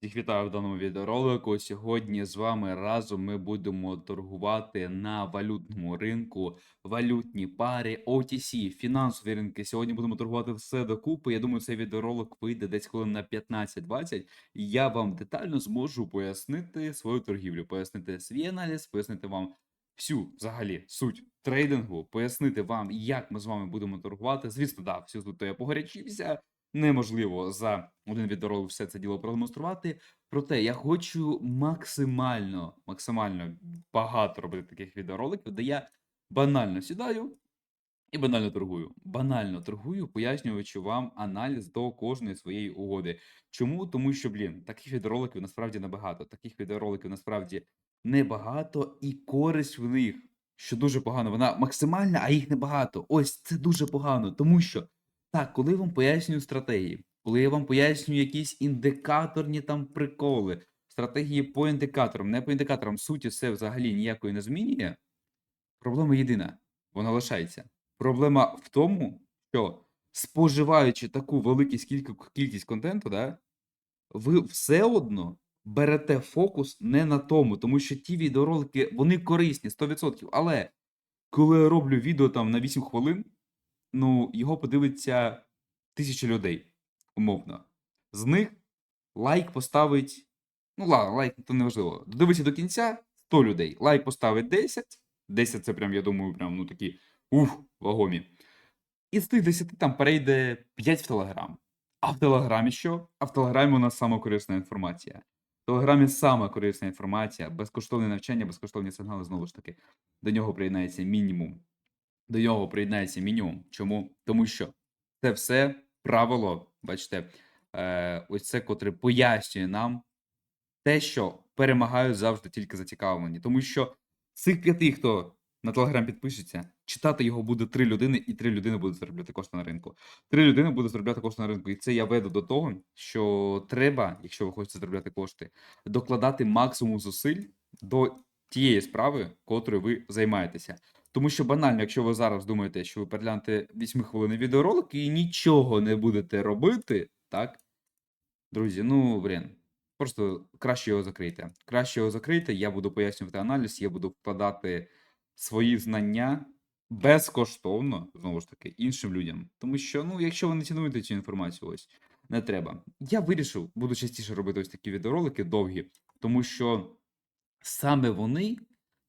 Всіх вітаю в даному відеоролику. Сьогодні з вами разом ми будемо торгувати на валютному ринку, валютні пари, OTC, фінансові ринки. Сьогодні будемо торгувати все докупи. Я думаю, цей відеоролик вийде десь хвилин на 15-20. І я вам детально зможу пояснити свою торгівлю, пояснити свій аналіз, пояснити вам всю взагалі суть трейдингу, пояснити вам, як ми з вами будемо торгувати. Звісно, да, все тут я погорячився неможливо за один відеоролик все це діло продемонструвати. Проте я хочу максимально, максимально багато робити таких відеороликів, де я банально сідаю і банально торгую. Банально торгую, пояснюючи вам аналіз до кожної своєї угоди. Чому? Тому що, блін, таких відеороликів насправді небагато. Таких відеороликів насправді небагато, і користь в них, що дуже погано. Вона максимальна, а їх небагато. Ось це дуже погано, тому що. Так, коли вам пояснюю стратегії, коли я вам пояснюю якісь індикаторні там приколи, стратегії по індикаторам, не по індикаторам, суті все взагалі ніякої не змінює. Проблема єдина, вона лишається. Проблема в тому, що споживаючи таку велику кількість, кількість контенту, да, ви все одно берете фокус не на тому, тому що ті відеоролики, вони корисні 100%. Але коли я роблю відео там на 8 хвилин ну, його подивиться тисяча людей, умовно. З них лайк поставить. Ну, ладно, лайк то не важливо. Додивися до кінця 100 людей. Лайк поставить 10. 10 це прям, я думаю, прям ну такі ух, вагомі. І з тих 10 там перейде 5 в Телеграм. А в Телеграмі що? А в Телеграмі у нас сама корисна інформація. В Телеграмі сама корисна інформація, безкоштовне навчання, безкоштовні сигнали, знову ж таки, до нього приєднається мінімум до нього приєднається мінімум. Чому? Тому що це все правило, бачите, е, ось це, котре пояснює нам те, що перемагають завжди тільки зацікавлені. Тому що цих п'яти, хто на телеграм підпишеться, читати його буде три людини, і три людини будуть заробляти кошти на ринку. Три людини будуть заробляти кошти на ринку. І це я веду до того, що треба, якщо ви хочете заробляти кошти, докладати максимум зусиль до тієї справи, котрою ви займаєтеся. Тому що банально, якщо ви зараз думаєте, що ви переглянете 8 хвилин відеоролик і нічого не будете робити, так? Друзі, ну, блін, просто краще його закрийте. Краще його закрийте, я буду пояснювати аналіз, я буду вкладати свої знання безкоштовно, знову ж таки, іншим людям. Тому що, ну, якщо ви не цінуєте цю інформацію, ось не треба. Я вирішив, буду частіше робити ось такі відеоролики довгі, тому що саме вони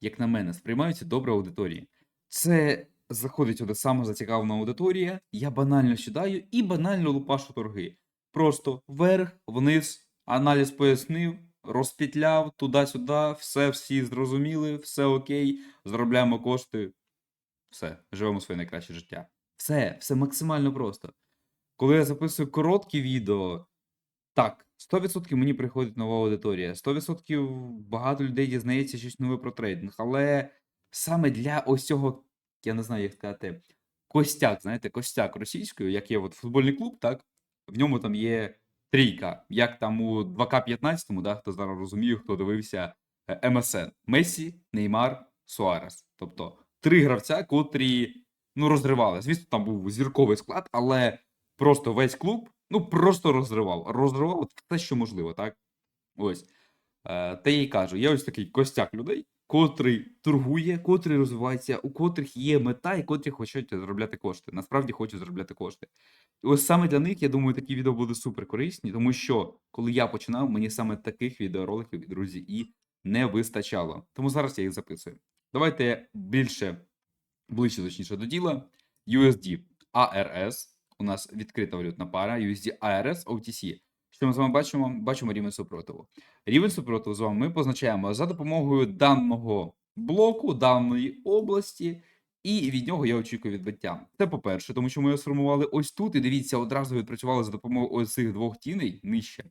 як на мене, сприймаються добре аудиторії. Це заходить сюди самозацікавлена аудиторія, я банально сідаю і банально лупашу торги. Просто вверх, вниз, аналіз пояснив, розпітляв туди-сюди, все всі зрозуміли, все окей, заробляємо кошти. Все, живемо своє найкраще життя. Все, все максимально просто. Коли я записую короткі відео, так, 100% мені приходить нова аудиторія. 100% багато людей дізнається щось нове про трейдинг. Але саме для ось цього, я не знаю, як сказати, костяк, знаєте, костяк російською, як є от футбольний клуб, так? В ньому там є трійка. Як там у 2К15, да, хто зараз розуміє, хто дивився е, МСН. Месі, Неймар, Суарес. Тобто три гравця, котрі ну, розривали. Звісно, там був зірковий склад, але просто весь клуб. Ну, просто розривав. Розривав все, що можливо, так? Ось. Е, Та я й кажу, є ось такий костяк людей, котрий торгує, котрий розвивається, у котрих є мета, і котрі хочуть заробляти кошти. Насправді хочуть заробляти кошти. І ось саме для них, я думаю, такі відео будуть супер корисні, тому що коли я починав, мені саме таких відеороликів, друзі, і не вистачало. Тому зараз я їх записую. Давайте більше ближче, точніше, до діла. USD ARS у нас відкрита валютна пара USD ARS OTC. Що ми з вами бачимо? Бачимо рівень супротиву. Рівень супротиву з вами ми позначаємо за допомогою даного блоку, даної області, і від нього я очікую відбиття. Це по-перше, тому що ми його сформували ось тут, і дивіться, одразу відпрацювали за допомогою ось цих двох тіней нижче.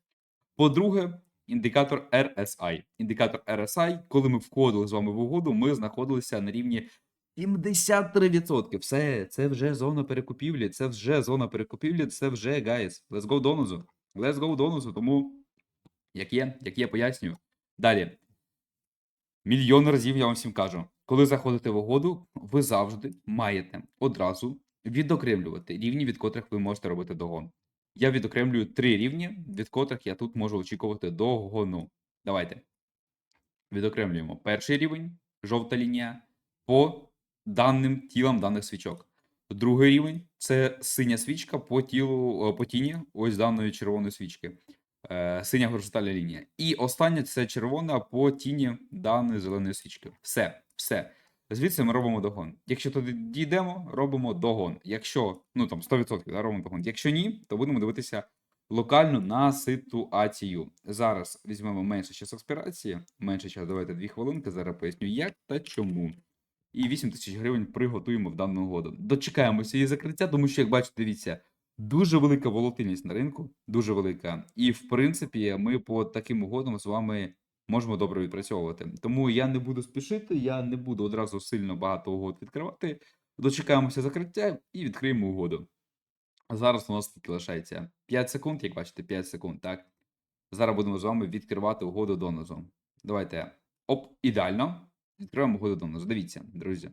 По-друге, індикатор RSI. Індикатор RSI, коли ми входили з вами в угоду, ми знаходилися на рівні 73%. Все, це вже зона перекупівлі, це вже зона перекупівлі, це вже, guys. Let's go донозу. Let's go донозу. Тому, як є, як є, пояснюю. Далі. Мільйон разів я вам всім кажу. Коли заходите в угоду, ви завжди маєте одразу відокремлювати рівні, від котрих ви можете робити догон. я відокремлюю три рівні, від котрих я тут можу очікувати догону. Давайте. Відокремлюємо перший рівень, жовта лінія, по даним тілам даних свічок. Другий рівень це синя свічка по тілу, е, по тіні ось даної червоної свічки. Е, синя горизонтальна лінія. І остання це червона по тіні даної зеленої свічки. Все, все. Звідси ми робимо догон. Якщо туди дійдемо, робимо догон. Якщо, ну там 100% да, робимо догон. Якщо ні, то будемо дивитися локально на ситуацію. Зараз візьмемо менше час експірації, менше час, давайте 2 хвилинки. Зараз поясню, як та чому. І 8 тисяч гривень приготуємо в дану угоду. Дочекаємося її закриття, тому що, як бачите, дивіться, дуже велика волатильність на ринку, дуже велика. І в принципі, ми по таким угодам з вами можемо добре відпрацьовувати. Тому я не буду спішити, я не буду одразу сильно багато угод відкривати. Дочекаємося закриття і відкриємо угоду. Зараз у нас тільки лишається 5 секунд, як бачите, 5 секунд, так? Зараз будемо з вами відкривати угоду донизу. Давайте. Оп, ідеально. Відкриваємо угоду донизу. Дивіться, друзі.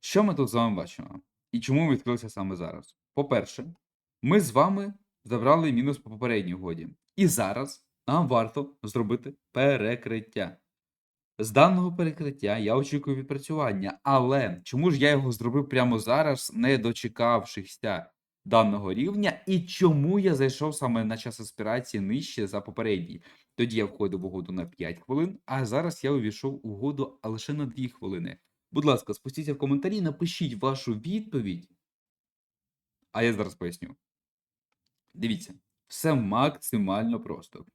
Що ми тут з вами бачимо? І чому ми відкрилися саме зараз? По-перше, ми з вами забрали мінус по попередній угоді. І зараз нам варто зробити перекриття. З даного перекриття я очікую відпрацювання, але чому ж я його зробив прямо зараз, не дочекавшися даного рівня, і чому я зайшов саме на час аспірації нижче за попередній? Тоді я входив в угоду на 5 хвилин, а зараз я увійшов в угоду лише на 2 хвилини. Будь ласка, спустіться в коментарі, напишіть вашу відповідь, а я зараз поясню. Дивіться, все максимально просто.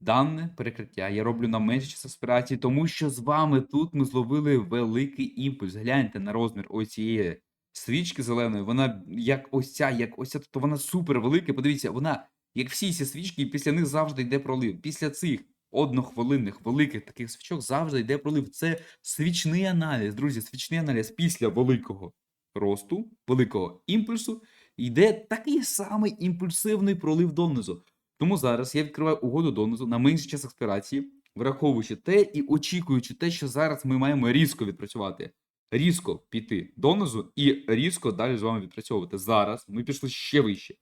Дане перекриття я роблю на менший час аспірації, тому що з вами тут ми зловили великий імпульс. Гляньте на розмір ось цієї свічки зеленої. Вона як ось ця, як ось ця, тобто вона супер велика. Подивіться, вона, як всі ці свічки, після них завжди йде пролив. Після цих однохвилинних великих таких свічок завжди йде пролив. Це свічний аналіз, друзі, свічний аналіз після великого росту, великого імпульсу йде такий самий імпульсивний пролив донизу. Тому зараз я відкриваю угоду донизу на менший час експірації, враховуючи те і очікуючи те, що зараз ми маємо різко відпрацювати. Різко піти донизу і різко далі з вами відпрацьовувати. Зараз ми пішли ще вище.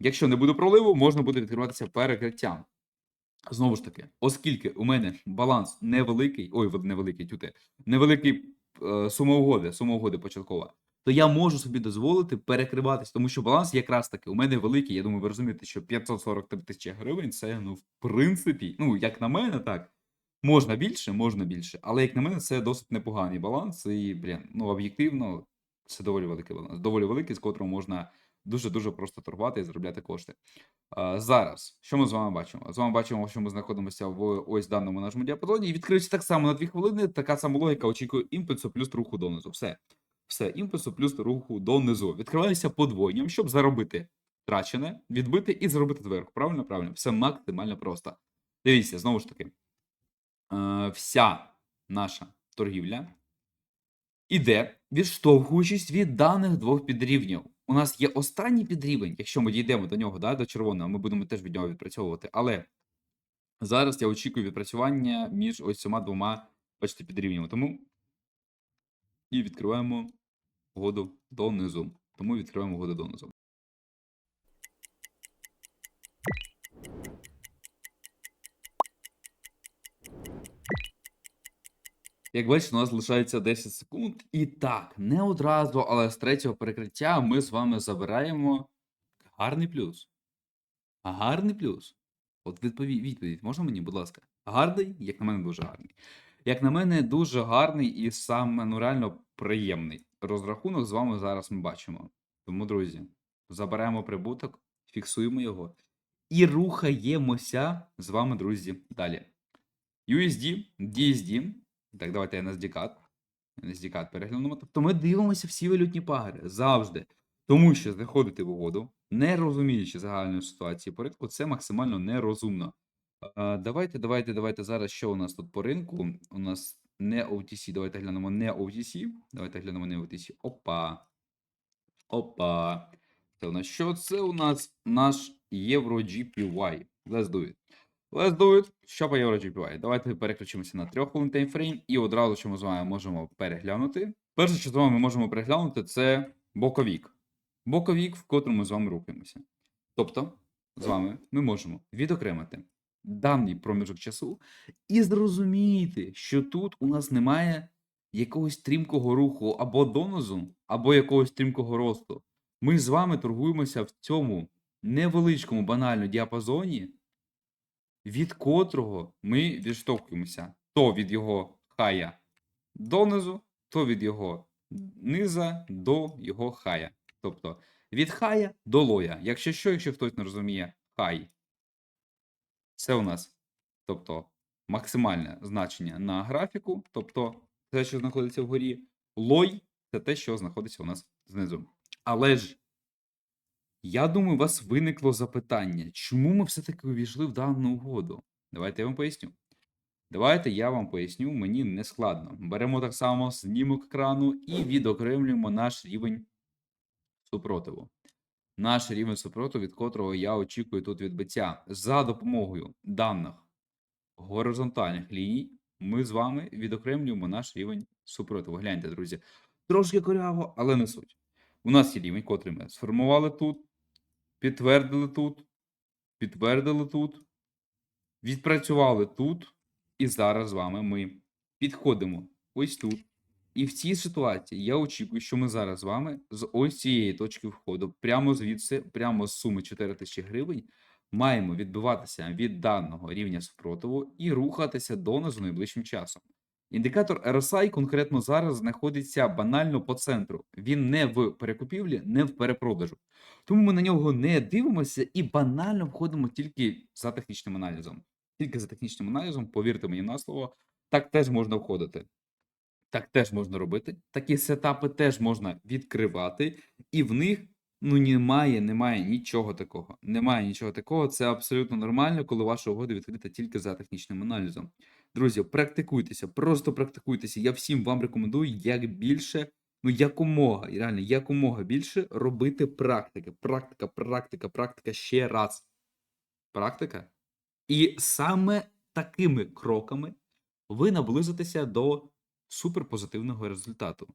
Якщо не буде проливу, можна буде відкриватися перекриттям. Знову ж таки, оскільки у мене баланс невеликий, ой, невеликий, тюте, невеликий е, сума угоди, сума угоди початкова, то я можу собі дозволити перекриватись, тому що баланс якраз таки у мене великий. Я думаю, ви розумієте, що 543 тисячі гривень це, ну, в принципі, ну, як на мене, так. Можна більше, можна більше. Але як на мене, це досить непоганий баланс. І, блін, ну, об'єктивно, це доволі великий баланс. Доволі великий, з котрого можна дуже-дуже просто торгувати і заробляти кошти. А, зараз, що ми з вами бачимо? З вами бачимо, що ми знаходимося в ось даному нашому діапазоні. І відкриється так само на 2 хвилини. Така сама логіка очікує імпульсу плюс руху донизу. Все. Все, імпульсу плюс руху донизу. Відкриваюся подвоєнням, щоб заробити втрачене, відбити і заробити зверху. Правильно, правильно. Все максимально просто. Дивіться, знову ж таки, вся наша торгівля іде, відштовхуючись від даних двох підрівнів. У нас є останній підрівень, якщо ми дійдемо до нього, да, до червоного, ми будемо теж від нього відпрацьовувати. Але зараз я очікую відпрацювання між ось цими двома, бачите, підрівнями. Тому і відкриваємо угоду донизу. Тому відкриваємо угоду донизу. Як бачите, у нас залишається 10 секунд. І так, не одразу, але з третього перекриття ми з вами забираємо гарний плюс. Гарний плюс. От відповідь, відповідь, можна мені, будь ласка. Гарний, як на мене, дуже гарний. Як на мене, дуже гарний і саме ну, реально приємний. Розрахунок з вами зараз ми бачимо. Тому, друзі, забираємо прибуток, фіксуємо його і рухаємося з вами, друзі, далі. USD, DSD. Так, давайте NSD-CAD. NSD-CAD переглянемо. Тобто ми дивимося всі валютні пари завжди. Тому що заходити в угоду, не розуміючи загальної ситуації по ринку, це максимально нерозумно. Давайте, давайте, давайте зараз, що у нас тут по ринку? У нас не OTC. Давайте глянемо не OTC. Давайте глянемо не OTC. Опа. Опа. Це у нас що? Це у нас наш Євро GPY. Let's do it. Let's do it. Що по Євро GPY? Давайте переключимося на 3 хвилин таймфрейм і одразу, що ми з вами можемо переглянути. Перше, що з вами можемо переглянути, це боковік. Боковік, в котрому ми з вами рухаємося. Тобто, з вами ми можемо відокремити даний проміжок часу і зрозуміти, що тут у нас немає якогось стрімкого руху або донозу, або якогось стрімкого росту. Ми з вами торгуємося в цьому невеличкому банально діапазоні, від котрого ми відштовхуємося то від його хая донизу, то від його низа до його хая. Тобто від хая до лоя. Якщо що, якщо хтось не розуміє хай, це у нас тобто, максимальне значення на графіку, тобто те, що знаходиться вгорі, лой це те, що знаходиться у нас знизу. Але ж я думаю, у вас виникло запитання, чому ми все-таки увійшли в дану угоду? Давайте я вам поясню. Давайте я вам поясню, мені не складно. Беремо так само знімок екрану і відокремлюємо наш рівень супротиву. Наш рівень супротиву, від котрого я очікую тут відбиття. За допомогою даних горизонтальних ліній ми з вами відокремлюємо наш рівень супротиву. Гляньте, друзі, трошки коряво, але не суть. У нас є рівень, котрий ми сформували тут, підтвердили тут, підтвердили тут, відпрацювали тут, і зараз з вами ми підходимо ось тут. І в цій ситуації я очікую, що ми зараз з вами з ось цієї точки входу, прямо звідси, прямо з суми 4 тисячі гривень, маємо відбиватися від даного рівня спротиву і рухатися донизу найближчим часом. Індикатор RSI конкретно зараз знаходиться банально по центру. Він не в перекупівлі, не в перепродажу. Тому ми на нього не дивимося і банально входимо тільки за технічним аналізом. Тільки за технічним аналізом, повірте мені на слово, так теж можна входити. Так теж можна робити. Такі сетапи теж можна відкривати, і в них ну немає, немає нічого такого. Немає нічого такого. Це абсолютно нормально, коли ваша угода відкрита тільки за технічним аналізом. Друзі, практикуйтеся, просто практикуйтеся. Я всім вам рекомендую як більше, ну якомога, реально, якомога більше робити практики. Практика, практика, практика ще раз. Практика. І саме такими кроками ви наблизитеся до суперпозитивного результату.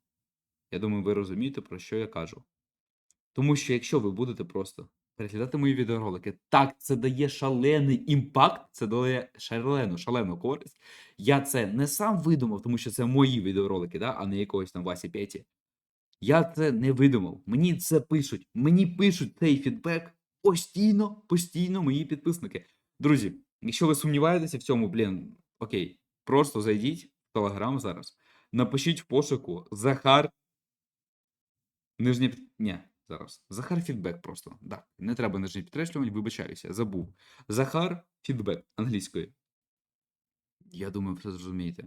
Я думаю, ви розумієте, про що я кажу. Тому що якщо ви будете просто переглядати мої відеоролики, так, це дає шалений імпакт, це дає шалену, шалену користь. Я це не сам видумав, тому що це мої відеоролики, да, а не якогось там Васі Петі. Я це не видумав. Мені це пишуть. Мені пишуть цей фідбек постійно, постійно мої підписники. Друзі, якщо ви сумніваєтеся в цьому, блін, окей, просто зайдіть в Телеграм зараз, напишіть в пошуку Захар. Нижнє. Ні, зараз. Захар фідбек просто. Так, не треба нижнє підкреслювання, вибачаюся, забув. Захар фідбек англійською. Я думаю, все зрозумієте.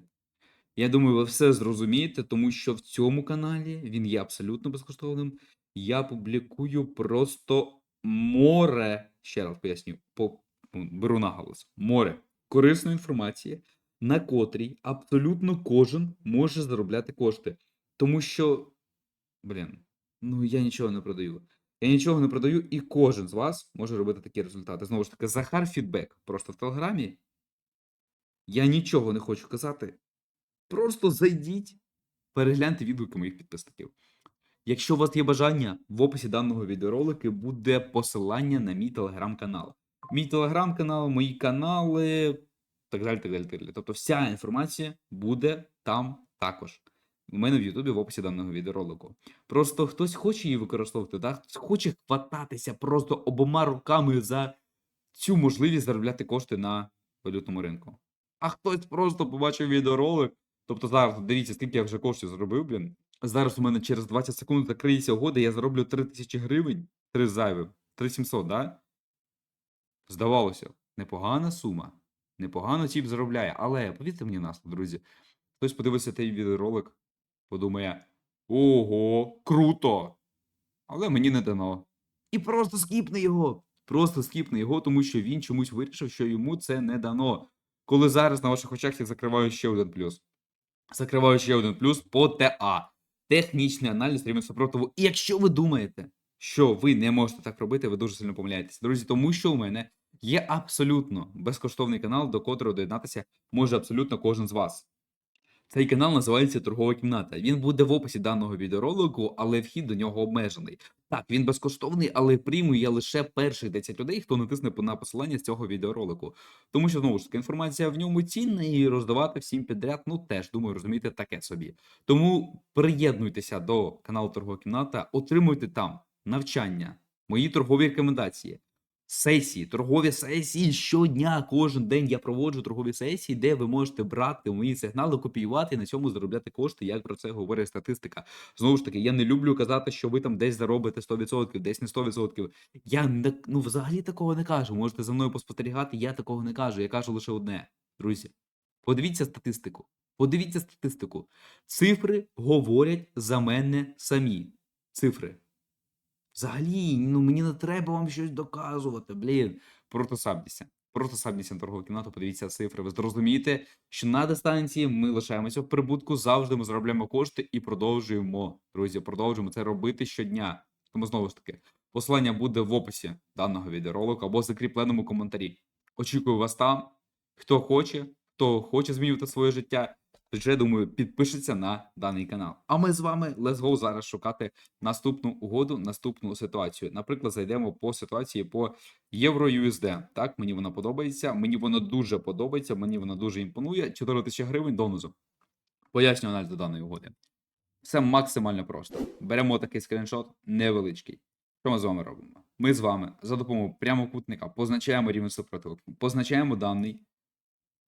Я думаю, ви все зрозумієте, тому що в цьому каналі він є абсолютно безкоштовним. Я публікую просто море, ще раз поясню, по, ну, беру наголос, море корисної інформації, на котрій абсолютно кожен може заробляти кошти. Тому що, блін, ну я нічого не продаю. Я нічого не продаю, і кожен з вас може робити такі результати. Знову ж таки, Захар Фідбек. Просто в Телеграмі. Я нічого не хочу казати. Просто зайдіть, перегляньте відгуки моїх підписників. Якщо у вас є бажання, в описі даного відеоролика буде посилання на мій телеграм-канал. Мій телеграм-канал, мої канали, так далі, так далі, так далі. Тобто вся інформація буде там також. У мене в Ютубі в описі даного відеоролику. Просто хтось хоче її використовувати, да? хтось хоче хвататися просто обома руками за цю можливість заробляти кошти на валютному ринку. А хтось просто побачив відеоролик. Тобто зараз дивіться, скільки я вже коштів зробив, блін. Зараз у мене через 20 секунд закриється угода, я зароблю 3 тисячі гривень, 3 зайвим, 3700, да? Здавалося, непогана сума. Непогано тіп заробляє, але повірте мені на слово, друзі. Хтось подивиться цей відеоролик, подумає: ого, круто! Але мені не дано. І просто скіпне його. Просто скіпне його, тому що він чомусь вирішив, що йому це не дано. Коли зараз на ваших очах я закриваю ще один плюс. Закриваю ще один плюс по ТА. Технічний аналіз рівень супротиву. І якщо ви думаєте, що ви не можете так робити, ви дуже сильно помиляєтесь. Друзі, тому що у мене є абсолютно безкоштовний канал, до котрого доєднатися може абсолютно кожен з вас. Цей канал називається Торгова кімната. Він буде в описі даного відеоролику, але вхід до нього обмежений. Так, він безкоштовний, але приймує лише перших 10 людей, хто натисне на посилання з цього відеоролику. Тому що знову ж таки інформація в ньому цінна і роздавати всім підряд, ну теж думаю, розумієте, таке собі. Тому приєднуйтеся до каналу Торгова кімната, отримуйте там навчання, мої торгові рекомендації. Сесії, торгові сесії щодня, кожен день я проводжу торгові сесії, де ви можете брати мої сигнали, копіювати і на цьому заробляти кошти, як про це говорить статистика. Знову ж таки, я не люблю казати, що ви там десь заробите 100%, десь не 100%. Я не, ну, взагалі такого не кажу. Можете за мною поспостерігати, я такого не кажу. Я кажу лише одне, друзі. Подивіться статистику. Подивіться статистику. Цифри говорять за мене самі. Цифри. Взагалі, ну мені не треба вам щось доказувати, блін. Просто сабдіся. Просто сабдіся на торгову кімнату, подивіться цифри. Ви зрозумієте, що на дистанції ми лишаємося в прибутку, завжди ми заробляємо кошти і продовжуємо, друзі, продовжуємо це робити щодня. Тому знову ж таки, посилання буде в описі даного відеоролику або закріпленому коментарі. Очікую вас там. Хто хоче, хто хоче змінювати своє життя, вже думаю, підпишеться на даний канал. А ми з вами let's go зараз шукати наступну угоду, наступну ситуацію. Наприклад, зайдемо по ситуації по Євро USD. Так, мені вона подобається. Мені вона дуже подобається, мені вона дуже імпонує. 4 тисячі гривень донизу. Пояснюю аналіз до даної угоди. Все максимально просто. Беремо такий скріншот, невеличкий. Що ми з вами робимо? Ми з вами за допомогою прямокутника позначаємо рівень супротиву, позначаємо даний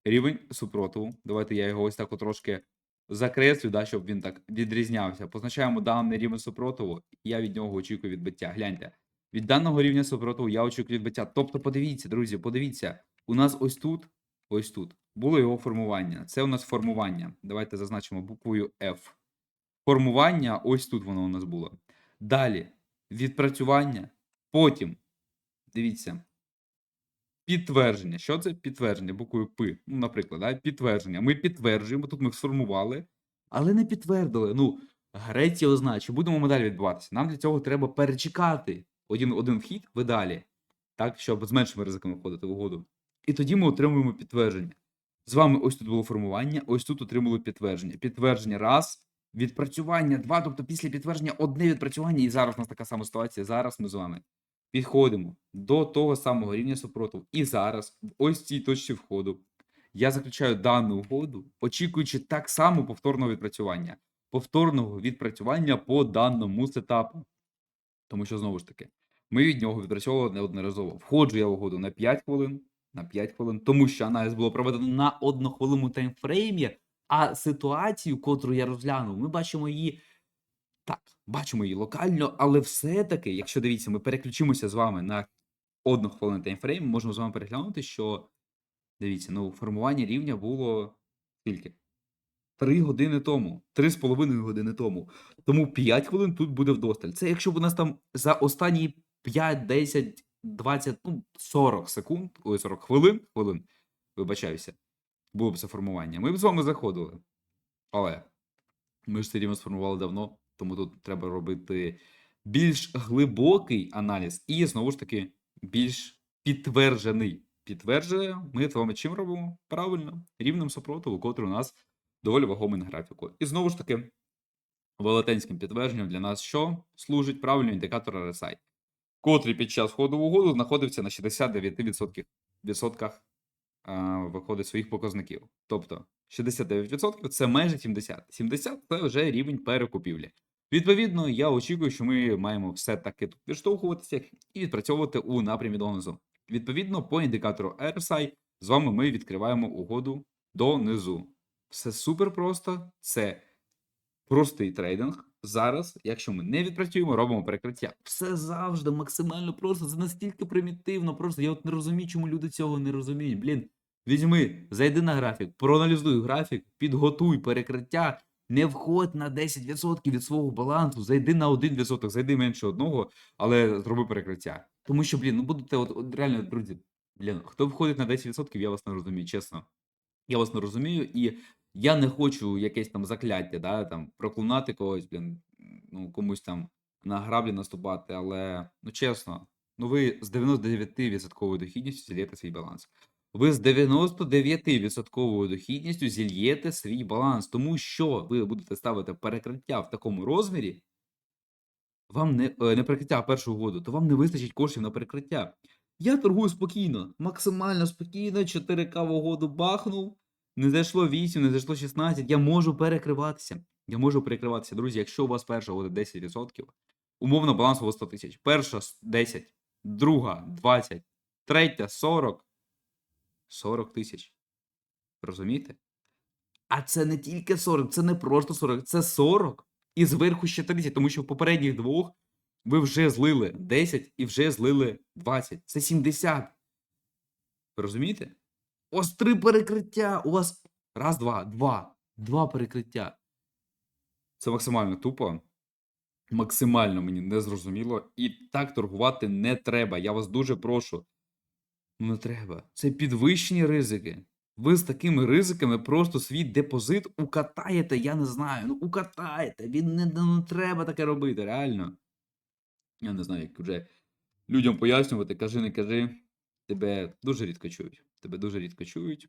рівень супротиву. Давайте я його ось так трошки закреслю, да, щоб він так відрізнявся. Позначаємо даний рівень супротиву, я від нього очікую відбиття. Гляньте, від даного рівня супротиву я очікую відбиття. Тобто, подивіться, друзі, подивіться, у нас ось тут, ось тут було його формування. Це у нас формування. Давайте зазначимо буквою F. Формування, ось тут воно у нас було. Далі відпрацювання. Потім, дивіться, підтвердження. Що це підтвердження? Буквою П. Ну, наприклад, да? підтвердження. Ми підтверджуємо, тут ми сформували, але не підтвердили. Ну, Греція означає, будемо ми далі відбуватися. Нам для цього треба перечекати один, один вхід, ви далі, так, щоб з меншими ризиками входити в угоду. І тоді ми отримуємо підтвердження. З вами ось тут було формування, ось тут отримали підтвердження. Підтвердження раз, відпрацювання два, тобто після підтвердження одне відпрацювання, і зараз у нас така сама ситуація. Зараз ми з вами підходимо до того самого рівня супротиву. І зараз, в ось цій точці входу, я заключаю дану угоду, очікуючи так само повторного відпрацювання, повторного відпрацювання по даному сетапу. Тому що, знову ж таки, ми від нього відпрацьовували неодноразово. Входжу я в угоду на 5 хвилин, на 5 хвилин, тому що аналіз було проведено на однохвилинному таймфреймі, а ситуацію, котру я розглянув, ми бачимо її так, бачимо її локально, але все-таки, якщо дивіться, ми переключимося з вами на однохвилинний таймфрейм, можемо з вами переглянути, що дивіться, ну, формування рівня було скільки? 3 години тому, 3,5 години тому. Тому 5 хвилин тут буде вдосталь. Це якщо б у нас там за останні 5, 10, 20, ну, 40 секунд, ой, 40 хвилин, хвилин, вибачаюся, було б це формування. Ми б з вами заходили. Але ми ж це рівно сформували давно, тому тут треба робити більш глибокий аналіз і, знову ж таки, більш підтверджений. Підтверджує, ми з вами чим робимо? Правильно, рівнем супротиву, котрий у нас доволі вагомий на графіку. І знову ж таки, велетенським підтвердженням для нас що служить правильно індикатор RSI, котрий під час входу в угоду знаходився на 69% відсотках виходить своїх показників. Тобто 69% це майже 70. 70 це вже рівень перекупівлі. Відповідно, я очікую, що ми маємо все-таки тут відштовхуватися і відпрацьовувати у напрямі донизу. Відповідно, по індикатору RSI з вами ми відкриваємо угоду донизу. Все супер просто, це простий трейдинг. Зараз, якщо ми не відпрацюємо, робимо перекриття. Все завжди максимально просто, це настільки примітивно. Просто я от не розумію, чому люди цього не розуміють. Блін, візьми, зайди на графік, проаналізуй графік, підготуй перекриття, не входь на 10% від свого балансу, зайди на 1%, зайди менше одного, але зроби перекриття. Тому що, блін, ну будете, от, от реально, друзі, блін, хто входить на 10%, я вас не розумію, чесно. Я вас не розумію, і я не хочу якесь там закляття, да, там, проклунати когось, блін, ну, комусь там на граблі наступати, але, ну чесно, ну ви з 99% дохідністю зілєте свій баланс. Ви з 99% дохідністю зільєте свій баланс, тому що ви будете ставити перекриття в такому розмірі, вам не, е, не перекриття, а першу угоду, то вам не вистачить коштів на перекриття. Я торгую спокійно, максимально спокійно, 4К в угоду бахнув, не зайшло 8, не зайшло 16, я можу перекриватися. Я можу перекриватися. Друзі, якщо у вас перша угода 10%, умовно баланс у вас 100 тисяч. Перша 10, друга 20, третя 40, 40 тисяч. Розумієте? А це не тільки 40, це не просто 40, це 40 і зверху ще 30, тому що в попередніх двох ви вже злили 10 і вже злили 20. Це 70. Ви розумієте? Ось три перекриття. У вас раз, два, два. Два перекриття. Це максимально тупо. Максимально мені не зрозуміло. І так торгувати не треба. Я вас дуже прошу. Ну, не треба. Це підвищені ризики. Ви з такими ризиками просто свій депозит укатаєте, я не знаю. Ну, укатаєте. Він не, не треба таке робити, реально. Я не знаю, як вже людям пояснювати, кажи, не кажи. Тебе дуже рідко чують. Тебе дуже рідко чують.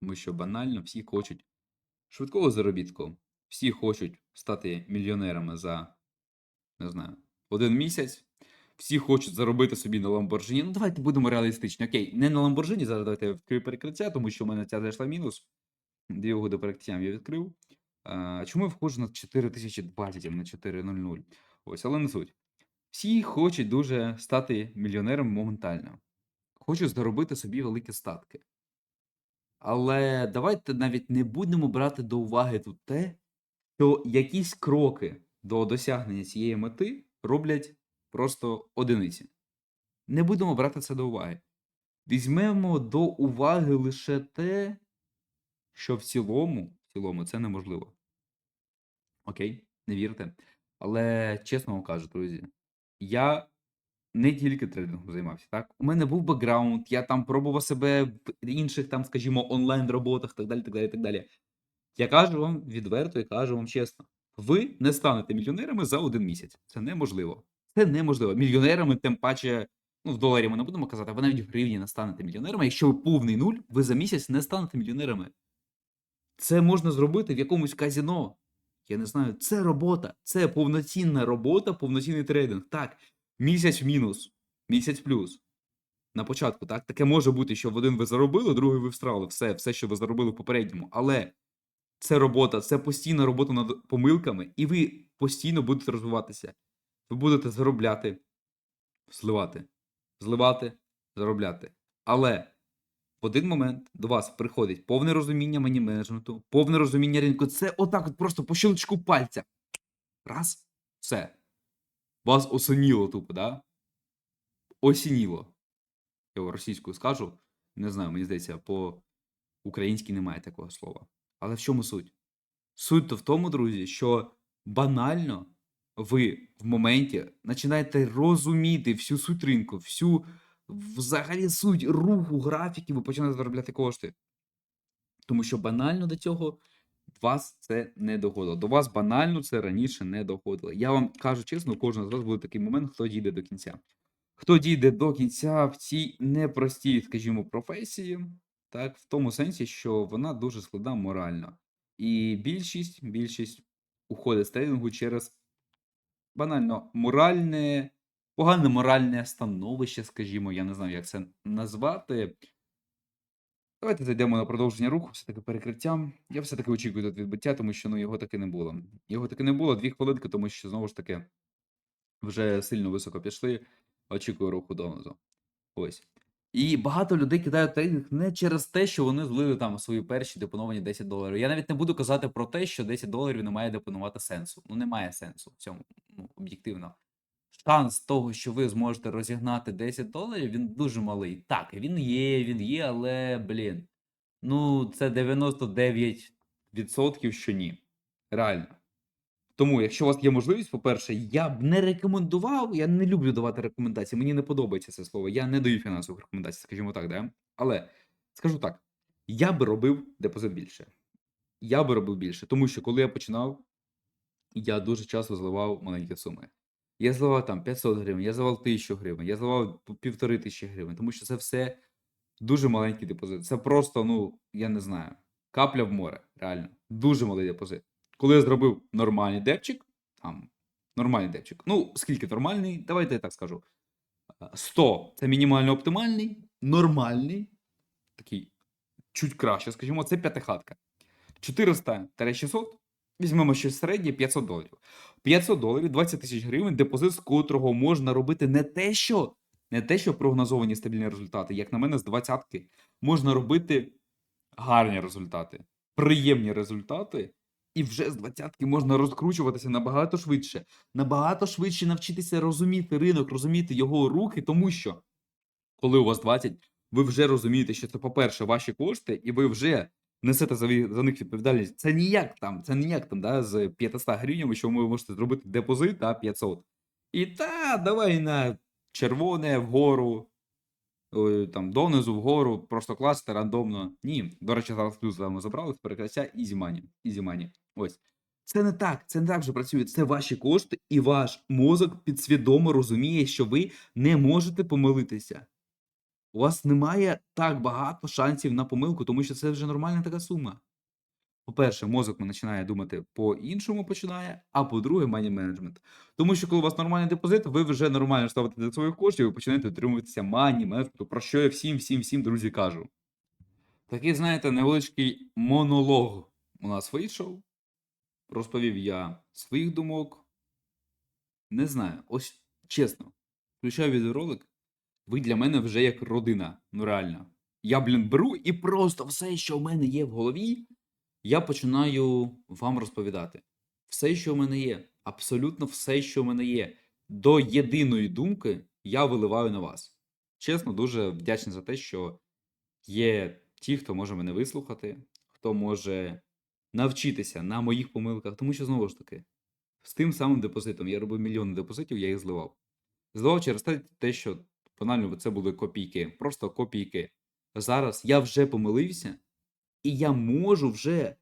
Тому що банально всі хочуть швидкого заробітку. Всі хочуть стати мільйонерами за, не знаю, один місяць. Всі хочуть заробити собі на Ламборджині. Ну, давайте будемо реалістичні. Окей, не на Ламборджині, зараз давайте я відкрию перекриття, тому що в мене ця зайшла мінус. Дві угоди перекриттям я відкрив. А, чому я входжу на 4020, а не 4.00? Ось, але не суть. Всі хочуть дуже стати мільйонером моментально. Хочуть заробити собі великі статки. Але давайте навіть не будемо брати до уваги тут те, що якісь кроки до досягнення цієї мети роблять просто одиниці. Не будемо брати це до уваги. Візьмемо до уваги лише те, що в цілому, в цілому це неможливо. Окей, не вірте. Але чесно вам кажу, друзі, я не тільки трейдингом займався, так? У мене був бекграунд, я там пробував себе в інших, там, скажімо, онлайн-роботах, так далі, так далі, так далі. Я кажу вам відверто і кажу вам чесно: ви не станете мільйонерами за один місяць. Це неможливо. Це неможливо. Мільйонерами, тим паче, ну, в доларі ми не будемо казати, а ви навіть в гривні не станете мільйонерами. Якщо ви повний нуль, ви за місяць не станете мільйонерами. Це можна зробити в якомусь казіно. Я не знаю, це робота, це повноцінна робота, повноцінний трейдинг. Так, місяць в мінус, місяць плюс. На початку, так, таке може бути, що в один ви заробили, другий ви встрали. Все, все, що ви заробили в попередньому. Але це робота, це постійна робота над помилками, і ви постійно будете розвиватися. Ви будете заробляти, зливати, зливати, заробляти. Але в один момент до вас приходить повне розуміння мані менеджменту, повне розуміння ринку. Це отак, от просто по щелчку пальця. Раз, все. Вас осініло тупо, да? Осініло. Я російською скажу. Не знаю, мені здається, по українськи немає такого слова. Але в чому суть? Суть то в тому, друзі, що банально ви в моменті починаєте розуміти всю суть ринку, всю взагалі суть руху графіки, ви починаєте заробляти кошти. Тому що банально до цього вас це не доходило. До вас банально це раніше не доходило. Я вам кажу чесно, кожного з вас буде такий момент, хто дійде до кінця. Хто дійде до кінця в цій непростій, скажімо, професії, так, в тому сенсі, що вона дуже складна морально. І більшість, більшість уходить з трейдингу через банально моральне, погане моральне становище, скажімо, я не знаю, як це назвати. Давайте зайдемо на продовження руху, все-таки перекриттям. Я все-таки очікую тут відбиття, тому що ну, його таки не було. Його таки не було, дві хвилинки, тому що знову ж таки вже сильно високо пішли. Очікую руху донизу. Ось. І багато людей кидають трейдинг не через те, що вони злили там свої перші депоновані 10 доларів. Я навіть не буду казати про те, що 10 доларів не має депонувати сенсу. Ну, немає сенсу в цьому, ну, об'єктивно. Шанс того, що ви зможете розігнати 10 доларів, він дуже малий. Так, він є, він є, але, блін. Ну, це 99% що ні. Реально. Тому, якщо у вас є можливість, по-перше, я б не рекомендував, я не люблю давати рекомендації, мені не подобається це слово. Я не даю фінансових рекомендацій, скажімо так, да? Але скажу так: я би робив депозит більше. Я би робив більше, тому що коли я починав, я дуже часто зливав маленькі суми. Я зливав там 500 гривень, я зливав 1000 гривень, я зливав півтори тисячі гривень, тому що це все дуже маленький депозит. Це просто, ну, я не знаю, капля в море, реально. Дуже малий депозит. Коли я зробив нормальний депчик, там, нормальний депчик. Ну, скільки нормальний, давайте я так скажу. Е, 100 це мінімально оптимальний, нормальний, такий чуть краще, скажімо, це п'ятихатка. 400-600, візьмемо щось середнє 500 доларів. 500 доларів, 20 тисяч гривень, депозит, з котрого можна робити не те, що не те, що прогнозовані стабільні результати. Як на мене, з двадцятки можна робити гарні результати, приємні результати, і вже з двадцятки можна розкручуватися набагато швидше, набагато швидше навчитися розуміти ринок, розуміти його рухи, тому що коли у вас 20, ви вже розумієте, що це, по-перше, ваші кошти, і ви вже несете за, них відповідальність. Це ніяк там, це ніяк там, да, з 500 гривень, що ви можете зробити депозит та 500. І та, давай на червоне вгору, там донизу вгору, просто класти рандомно. Ні, до речі, зараз плюс з забрали, перекриття ізі мані. Ось. Це не так, це не так вже працює. Це ваші кошти, і ваш мозок підсвідомо розуміє, що ви не можете помилитися. У вас немає так багато шансів на помилку, тому що це вже нормальна така сума. По-перше, мозок починає думати по-іншому починає, а по-друге, мані менеджмент. Тому що коли у вас нормальний депозит, ви вже нормально ставите до своїх коштів і починаєте дотримуватися мані менеджменту, про що я всім, всім, всім, друзі, кажу. Такий, знаєте, невеличкий монолог у нас вийшов. Розповів я своїх думок. Не знаю, ось чесно, включаю відеоролик, ви для мене вже як родина. Ну реально. Я, блін, беру і просто все, що в мене є в голові, я починаю вам розповідати. Все, що в мене є, абсолютно все, що в мене є. До єдиної думки я виливаю на вас. Чесно, дуже вдячний за те, що є ті, хто може мене вислухати, хто може навчитися на моїх помилках, тому що знову ж таки, з тим самим депозитом я робив мільйони депозитів, я їх зливав. Зливав через те, те, що банально це були копійки, просто копійки. Зараз я вже помилився, і я можу вже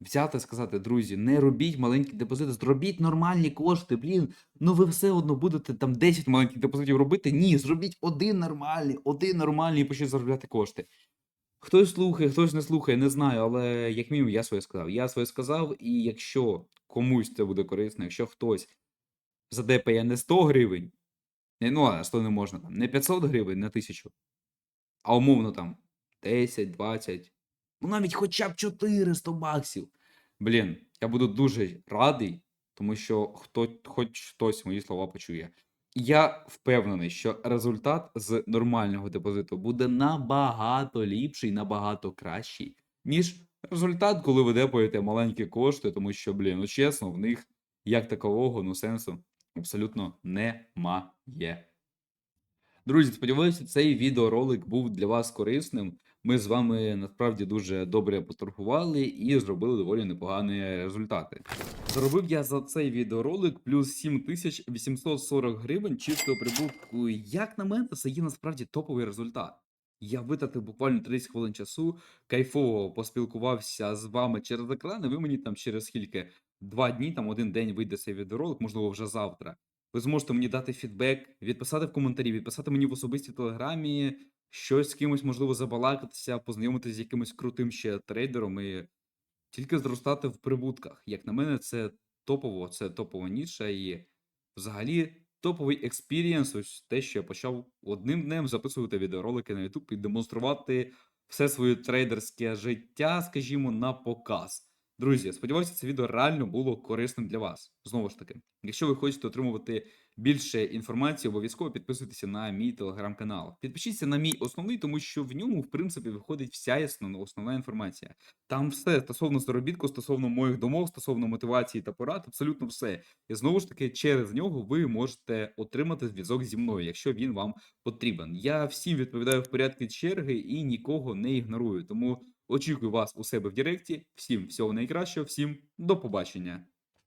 взяти і сказати, друзі, не робіть маленькі депозити, зробіть нормальні кошти, блін. Ну ви все одно будете там 10 маленьких депозитів робити. Ні, зробіть один нормальний, один нормальний і почніть заробляти кошти. Хтось слухає, хтось не слухає, не знаю, але як мінімум я своє сказав. Я своє сказав, і якщо комусь це буде корисно, якщо хтось задепає не 100 гривень, ну, а 100 не можна, там, не 500 гривень на 1000, а умовно там 10, 20, ну навіть хоча б 400 баксів. Блін, я буду дуже радий, тому що хто, хоч хтось мої слова почує. Я впевнений, що результат з нормального депозиту буде набагато ліпший, набагато кращий, ніж результат, коли ви депаєте маленькі кошти, тому що, блін, ну чесно, в них як такового ну сенсу абсолютно немає. Друзі, сподіваюся, цей відеоролик був для вас корисним. Ми з вами насправді дуже добре поторгували і зробили доволі непогані результати. Заробив я за цей відеоролик плюс 7840 гривень чистого прибутку. Як на мене, це є насправді топовий результат. Я витратив буквально 30 хвилин часу, кайфово поспілкувався з вами через екран, і ви мені там через скільки два дні, там один день вийде цей відеоролик, можливо, вже завтра. Ви зможете мені дати фідбек, відписати в коментарі, відписати мені в особистій телеграмі, щось з кимось, можливо, забалакатися, познайомитися з якимось крутим ще трейдером і тільки зростати в прибутках. Як на мене, це топово, це топова ніша і взагалі топовий експірієнс. Ось те, що я почав одним днем записувати відеоролики на YouTube і демонструвати все своє трейдерське життя, скажімо, на показ. Друзі, сподіваюся, це відео реально було корисним для вас. Знову ж таки, якщо ви хочете отримувати більше інформації, обов'язково підписуйтеся на мій телеграм-канал. Підпишіться на мій основний, тому що в ньому, в принципі, виходить вся основна, основна інформація. Там все стосовно заробітку, стосовно моїх думок, стосовно мотивації та порад, абсолютно все. І знову ж таки, через нього ви можете отримати зв'язок зі мною, якщо він вам потрібен. Я всім відповідаю в порядку черги і нікого не ігнорую. Тому очікую вас у себе в Директі. Всім всього найкращого, всім до побачення.